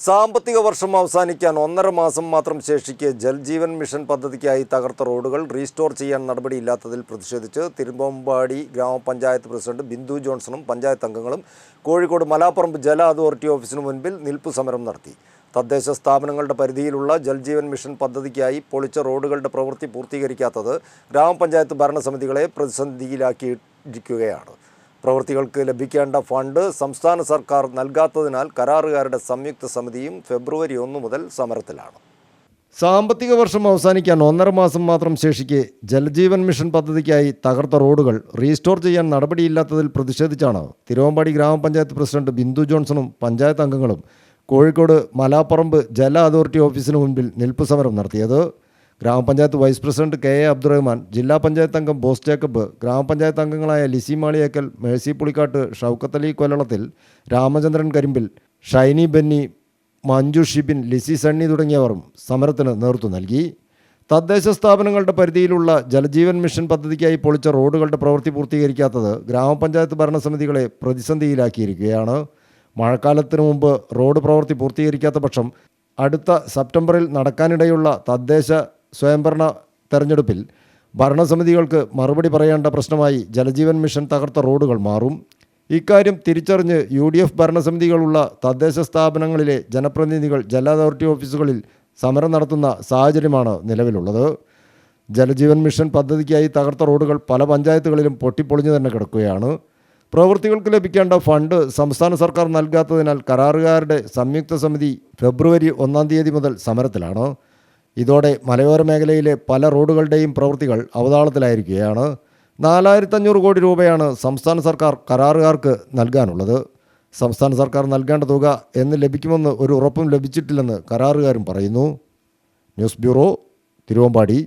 സാമ്പത്തിക വർഷം അവസാനിക്കാൻ ഒന്നര മാസം മാത്രം ശേഷിക്കെ ജൽജീവൻ മിഷൻ പദ്ധതിക്കായി തകർത്ത റോഡുകൾ റീസ്റ്റോർ ചെയ്യാൻ നടപടിയില്ലാത്തതിൽ പ്രതിഷേധിച്ച് തിരുവമ്പാടി ഗ്രാമപഞ്ചായത്ത് പ്രസിഡന്റ് ബിന്ദു ജോൺസണും പഞ്ചായത്ത് അംഗങ്ങളും കോഴിക്കോട് മലാപ്പറമ്പ് ജല അതോറിറ്റി ഓഫീസിന് മുൻപിൽ നിൽപ്പ് സമരം നടത്തി. തദ്ദേശ സ്ഥാപനങ്ങളുടെ പരിധിയിലുള്ള ജൽജീവൻ മിഷൻ പദ്ധതിക്കായി പൊളിച്ച റോഡുകളുടെ പ്രവൃത്തി പൂർത്തീകരിക്കാത്തത് ഗ്രാമപഞ്ചായത്ത് ഭരണസമിതികളെ പ്രതിസന്ധിയിലാക്കിയിരിക്കുകയാണ് പ്രവൃത്തികൾക്ക് ലഭിക്കേണ്ട ഫണ്ട് സംസ്ഥാന സർക്കാർ നൽകാത്തതിനാൽ കരാറുകാരുടെ സംയുക്ത സമിതിയും ഫെബ്രുവരി ഒന്ന് മുതൽ സമരത്തിലാണ്. സാമ്പത്തിക വർഷം അവസാനിക്കാൻ ഒന്നര മാസം മാത്രം ശേഷിക്കെ ജലജീവൻ മിഷൻ പദ്ധതിക്കായി തകർത്ത റോഡുകൾ റീസ്റ്റോർ ചെയ്യാൻ നടപടിയില്ലാത്തതിൽ പ്രതിഷേധിച്ചാണ് തിരുവമ്പാടി ഗ്രാമപഞ്ചായത്ത് പ്രസിഡന്റ് ബിന്ദു ജോൺസണും പഞ്ചായത്ത് അംഗങ്ങളും കോഴിക്കോട് മലാപ്പറമ്പ് ജല അതോറിറ്റി ഓഫീസിന് മുൻപിൽ നിൽപ്പ് സമരം നടത്തിയത്. ഗ്രാമപഞ്ചായത്ത് vice president K A Abdurahman ജില്ലാ പഞ്ചായത്ത് അംഗം ബോസ് ജേക്കബ് ഗ്രാമപഞ്ചായത്ത് അംഗങ്ങളായ ലിസി മാളിയേക്കൽ മേഴ്സി പുളിക്കാട്ട് ഷൗക്കത്ത് അലി കൊല്ലളത്തിൽ രാമചന്ദ്രൻ കരിമ്പിൽ ഷൈനി ബെന്നി മഞ്ജു ഷിബിൻ ലിസി സണ്ണി തുടങ്ങിയവരും സമരത്തിന് നേതൃത്വം നൽകി. തദ്ദേശ സ്ഥാപനങ്ങളുടെ പരിധിയിലുള്ള ജലജീവൻ മിഷൻ പദ്ധതിക്കായി പൊളിച്ച റോഡുകളുടെ പ്രവൃത്തി പൂർത്തീകരിക്കാത്തത് ഗ്രാമപഞ്ചായത്ത് ഭരണസമിതികളെ പ്രതിസന്ധിയിലാക്കിയിരിക്കുകയാണ്. മഴക്കാലത്തിനു മുമ്പ് റോഡ് പ്രവൃത്തി പൂർത്തീകരിക്കാത്ത പക്ഷം അടുത്ത സെപ്റ്റംബറിൽ നടക്കാനിടയുള്ള തദ്ദേശ സ്വയംഭരണ തെരഞ്ഞെടുപ്പിൽ ഭരണസമിതികൾക്ക് മറുപടി പറയേണ്ട പ്രശ്നമായി ജലജീവൻ മിഷൻ തകർത്ത റോഡുകൾ മാറും. ഇക്കാര്യം തിരിച്ചറിഞ്ഞ് യു ഡി എഫ് ഭരണസമിതികളുള്ള തദ്ദേശ സ്ഥാപനങ്ങളിലെ ജനപ്രതിനിധികൾ ജല അതോറിറ്റി ഓഫീസുകളിൽ സമരം നടത്തുന്ന സാഹചര്യമാണ് നിലവിലുള്ളത്. ജലജീവൻ മിഷൻ പദ്ധതിക്കായി തകർത്ത റോഡുകൾ പല പഞ്ചായത്തുകളിലും പൊട്ടിപ്പൊളിഞ്ഞു തന്നെ കിടക്കുകയാണ്. പ്രവൃത്തികൾക്ക് ലഭിക്കേണ്ട ഫണ്ട് സംസ്ഥാന സർക്കാർ നൽകാത്തതിനാൽ കരാറുകാരുടെ സംയുക്ത സമിതി ഫെബ്രുവരി ഒന്നാം തീയതി മുതൽ സമരത്തിലാണ്. ഇതോടെ മലയോര മേഖലയിലെ പല റോഡുകളുടെയും പ്രവൃത്തികൾ അവതാളത്തിലായിരിക്കുകയാണ്. നാലായിരത്തഞ്ഞൂറ് കോടി രൂപയാണ് സംസ്ഥാന സർക്കാർ കരാറുകാർക്ക് നൽകാനുള്ളത്. സംസ്ഥാന സർക്കാർ നൽകേണ്ട തുക എന്ന് ലഭിക്കുമെന്ന് ഒരു ഉറപ്പും ലഭിച്ചിട്ടില്ലെന്ന് കരാറുകാരും പറയുന്നു. News bureau Thiruvambady.